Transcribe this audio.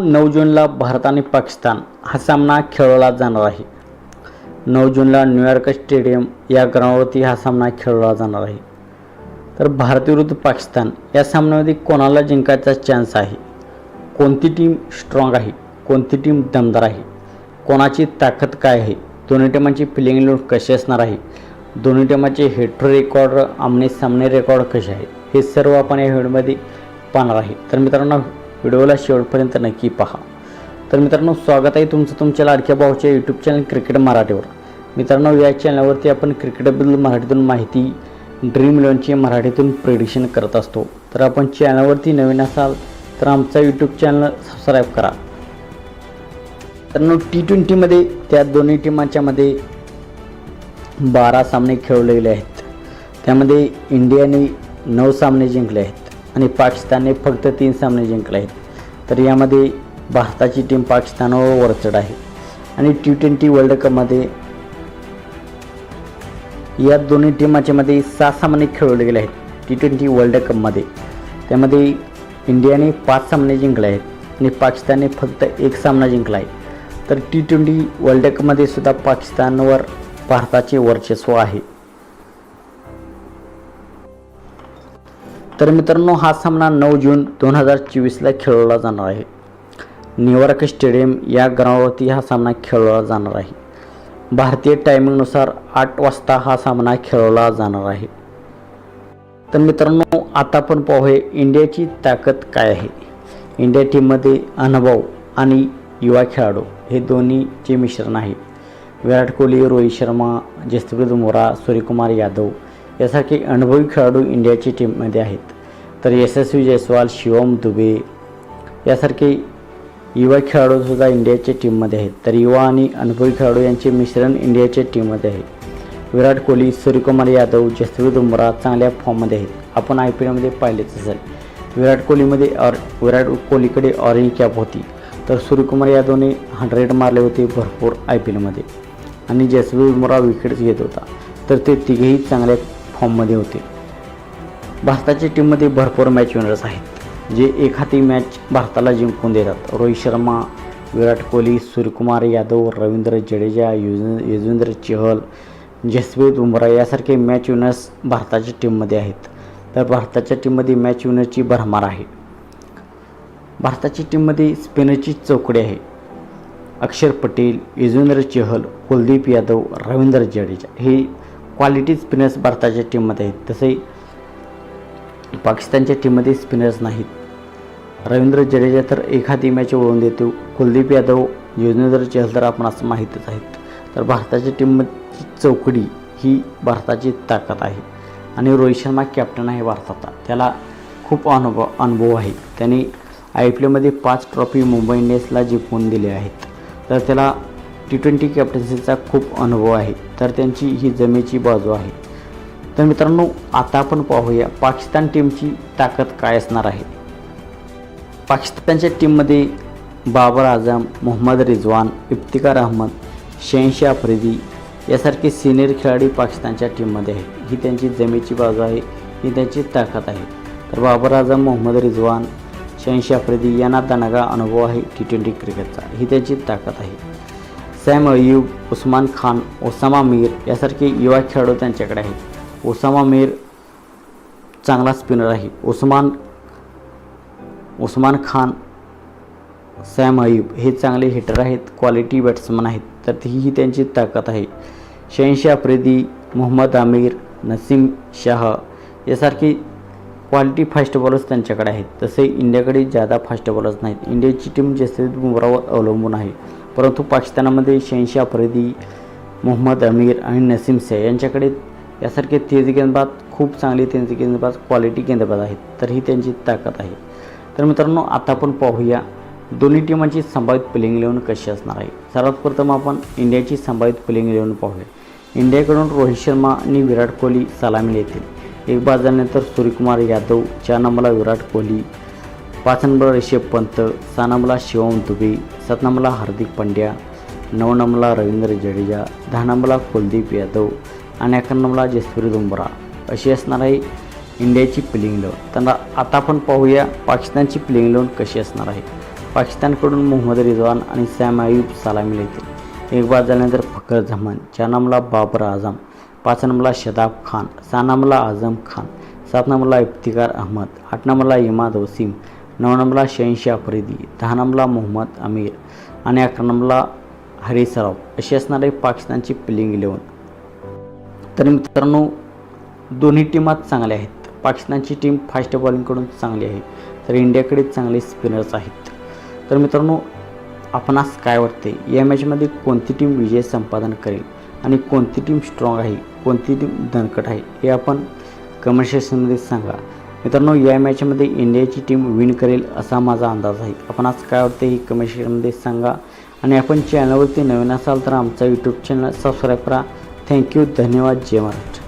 नऊ जूनला भारत आणि पाकिस्तान हा सामना खेळवला जाणार आहे. नऊ जूनला न्यूयॉर्क स्टेडियम या ग्राउंडवरती हा सामना खेळवला जाणार आहे. तर भारत विरुद्ध पाकिस्तान या सामन्यामध्ये कोणाला जिंकायचा चान्स आहे? कोणती टीम स्ट्रॉंग आहे? कोणती टीम दमदार आहे? कोणाची ताकद काय आहे? दोन्ही टीमांची फिलिंग लोड कशी असणार आहे? दोन्ही टीमाचे हेट्रो रेकॉर्ड आमने सामने रेकॉर्ड कसे आहे? हे सर्व आपण या व्हिडिओमध्ये पाहणार आहे. तर मित्रांनो व्हिडिओला शेवटपर्यंत नक्की पहा. तर मित्रांनो स्वागत आहे तुमचं तुमच्या लाडक्या भाऊच्या यूट्यूब चॅनल क्रिकेट मराठीवर. मित्रांनो या चॅनलवरती आपण क्रिकेटबद्दल मराठीतून माहिती ड्रीम इलेव्हनची मराठीतून प्रेडिक्शन करत असतो. तर आपण चॅनलवरती नवीन असाल तर आमचा यूट्यूब चॅनल सबस्क्राईब करा. तर टी ट्वेंटीमध्ये त्या दोन्ही टीमांच्यामध्ये बारा सामने खेळवले गेले आहेत. त्यामध्ये इंडियाने नऊ सामने जिंकले आहेत. आणि पाकिस्तानने फक्त तीन सामने जिंकले आहेत. तर यामध्ये भारताची टीम पाकिस्तानावर वरचढ आहे. आणि टी ट्वेंटी वर्ल्ड कपमध्ये या दोन्ही टीमाच्यामध्ये सहा सामने खेळवले गेले आहेत टी ट्वेंटी वर्ल्ड कपमध्ये त्यामध्ये इंडियाने पाच सामने जिंकले आहेत आणि पाकिस्तानने फक्त एक सामना जिंकला आहे. तर टी ट्वेंटी वर्ल्ड कपमध्ये सुद्धा पाकिस्तानवर भारताचे वर्चस्व आहे. तर मित्रांनो हा सामना नऊ जून दोन हजार चोवीसला खेळवला जाणार आहे. न्यूयॉर्क स्टेडियम या ग्राउंडवरती हा सामना खेळवला जाणार आहे. भारतीय टायमिंगनुसार आठ वाजता हा सामना खेळवला जाणार आहे. तर मित्रांनो आता आपण पाहूया इंडियाची ताकद काय आहे. इंडिया टीममध्ये अनुभव आणि युवा खेळाडू हे दोन्हीचे मिश्रण आहे. विराट कोहली रोहित शर्मा जसप्रीत बुमरा सूर्यकुमार यादव यासारखे अनुभवी खेळाडू इंडियाची टीममध्ये आहेत. तर यशस्वी जयस्वाल शिवम दुबे यासारखे युवा खेळाडूसुद्धा इंडियाच्या टीममध्ये आहेत. तर युवा आणि अनुभवी खेळाडू यांचे मिश्रण इंडियाच्या टीममध्ये आहे. विराट कोहली सूर्यकुमार यादव जसप्रीत बुमराह चांगल्या फॉर्ममध्ये आहेत. आपण आय पी एलमध्ये पाहिलेच असेल. विराट कोहलीमध्ये ऑर विराट कोहलीकडे ऑरेंज कॅप होती. तर सूर्यकुमार यादवने हंड्रेड मारले होते भरपूर आय पी एलमध्ये आणि जसप्रीत बुमराह विकेट्स घेत होता. तर ते तिघेही चांगल्या फॉर्ममध्ये होते. भारताच्या टीममध्ये भरपूर मॅच विनर्स आहेत. जे एखादी मॅच भारताला जिंकून देतात. रोहित शर्मा विराट कोहली सूर्यकुमार यादव रवींद्र जडेजा युज युजवेंद्र चहल जसप्रीत बुमरा यासारखे मॅच विनर्स भारताच्या टीममध्ये आहेत. तर भारताच्या टीममध्ये मॅच विनरची भरमार आहे. भारताच्या टीममध्ये स्पिनरची चौकडी आहे. अक्षर पटेल युजवेंद्र चहल कुलदीप यादव रवींद्र जडेजा हे क्वालिटी स्पिनर्स भारताच्या टीममध्ये आहेत. तसे पाकिस्तानच्या टीममध्ये स्पिनर्स नाहीत. रवींद्र जडेजा तर एखादी मॅच ओळून देतो. कुलदीप यादव युजवेंद्र चहल तर आपण असं माहीतच आहेत. तर भारताच्या टीमची चौकडी ही भारताची ताकद आहे. आणि रोहित शर्मा कॅप्टन आहे भारताचा त्याला खूप अनुभव अनुभव आहे. त्याने आय पी एलमध्ये पाच ट्रॉफी मुंबई इंडियन्सला जिंकवून दिले आहेत. तर त्याला टी ट्वेंटी कॅप्टन्सीचा खूप अनुभव आहे तर त्यांची ही जमेची बाजू आहे. तर मित्रांनो आता आपण पाहूया पाकिस्तान टीमची ताकद काय असणार आहे. पाकिस्तानच्या टीममध्ये बाबर आझम मोहम्मद रिजवान इफ्तिकार अहमद शहनशी आफ्रिदी यासारखे सिनियर खेळाडू पाकिस्तानच्या टीममध्ये आहेत. ही त्यांची जमेची बाजू आहे ही त्यांची ताकद आहे. तर बाबर आझम मोहम्मद रिजवान शहनशी आफ्रिदी यांना दनागा अनुभव आहे टी ट्वेंटी क्रिकेटचा ही त्यांची ताकद आहे. सॅम अयूब उस्मान खान ओसामा मीर यासारखे युवा खेळाडू त्यांच्याकडे आहेत. ओसामा मीर चांगला स्पिनर आहे. उस्मान उस्मान खान सॅम अयूब हे चांगले हिटर आहेत क्वालिटी बॅट्समन आहेत तर ही त्यांची ताकद आहे. शहनशाह आफ्रिदी मोहम्मद आमिर नसीम शाह यासारखी क्वालिटी फास्ट बॉलर्स त्यांच्याकडे आहेत. तसे इंडियाकडे जादा फास्ट बॉलर्स नाहीत. इंडियाची टीम जसप्रीत बुमरावर अवलंबून आहे. परंतु पाकिस्तानामध्ये शहनशाह आफ्रिदी मोहम्मद अमीर आणि नसीम शाह यांच्याकडे यासारखे तेज गेंदबाज खूप चांगले तेज गेंदबाज क्वालिटी गेंदबाज आहेत. तर ही त्यांची ताकद आहे. तर मित्रांनो आता आपण पाहूया दोन्ही टीमांची संभावित प्लेइंग इलेवन कशी असणार आहे. सर्वात प्रथम आपण इंडियाची संभावित प्लेइंग इलेवन पाहूया. इंडियाकडून रोहित शर्मा आणि विराट कोहली सलामी येतील. एक बाद सूर्यकुमार यादव चार नंबरला विराट कोहली पाच नंबरला ऋषभ पंत सहा नंबरला शिवम दुबे सात नंबरला हार्दिक पंड्या नऊ नंबरला रवींद्र जडेजा दहा नंबरला कुलदीप यादव आणि अकरा नंबरला जसप्रीत अशी असणार आहे इंडियाची प्लेइंग लोन त्यांना आता आपण पाहूया पाकिस्तानची प्लेइंग लोन कशी असणार आहे. पाकिस्तानकडून मोहम्मद रिजवान आणि सॅम अयूब सलामी येतील. एक बाद झाल्यानंतर फकर झमन चार नंबरला बाबर आझम पाच नंबरला शदाब खान सहा नंबरला आझम खान सात नंबरला इफ्तिकार अहमद आठ नंबरला इमाद वसीम नऊ नंबरला शहीनशाह आफ्रिदी दहा नंबरला मोहम्मद अमीर आणि अकरा नंबरला हरी सराफ अशी असणारे पाकिस्तानची प्लेइंग इलेवन तर मित्रांनो दोन्ही टीमात चांगल्या आहेत. पाकिस्तानची टीम फास्ट बॉलिंगकडून चांगली आहे तर इंडियाकडे चांगले स्पिनर्स आहेत. तर मित्रांनो आपणास काय वाटते? या मॅचमध्ये कोणती टीम विजय संपादन करेल आणि कोणती टीम स्ट्रॉंग आहे कोणती टीम दणकट आहे हे आपण कमेंट सेक्शनमध्ये सांगा. मित्रांनो या मॅचमध्ये इंडियाची टीम विन करेल असा माझा अंदाज आहे. आपण आज काय वाटते ही कमेंट सेक्शनमध्ये सांगा. आणि आपण चॅनलवरती नवीन असाल तर आमचा यूट्यूब चॅनल सबस्क्राईब करा. थँक्यू धन्यवाद. जय महाराष्ट्र.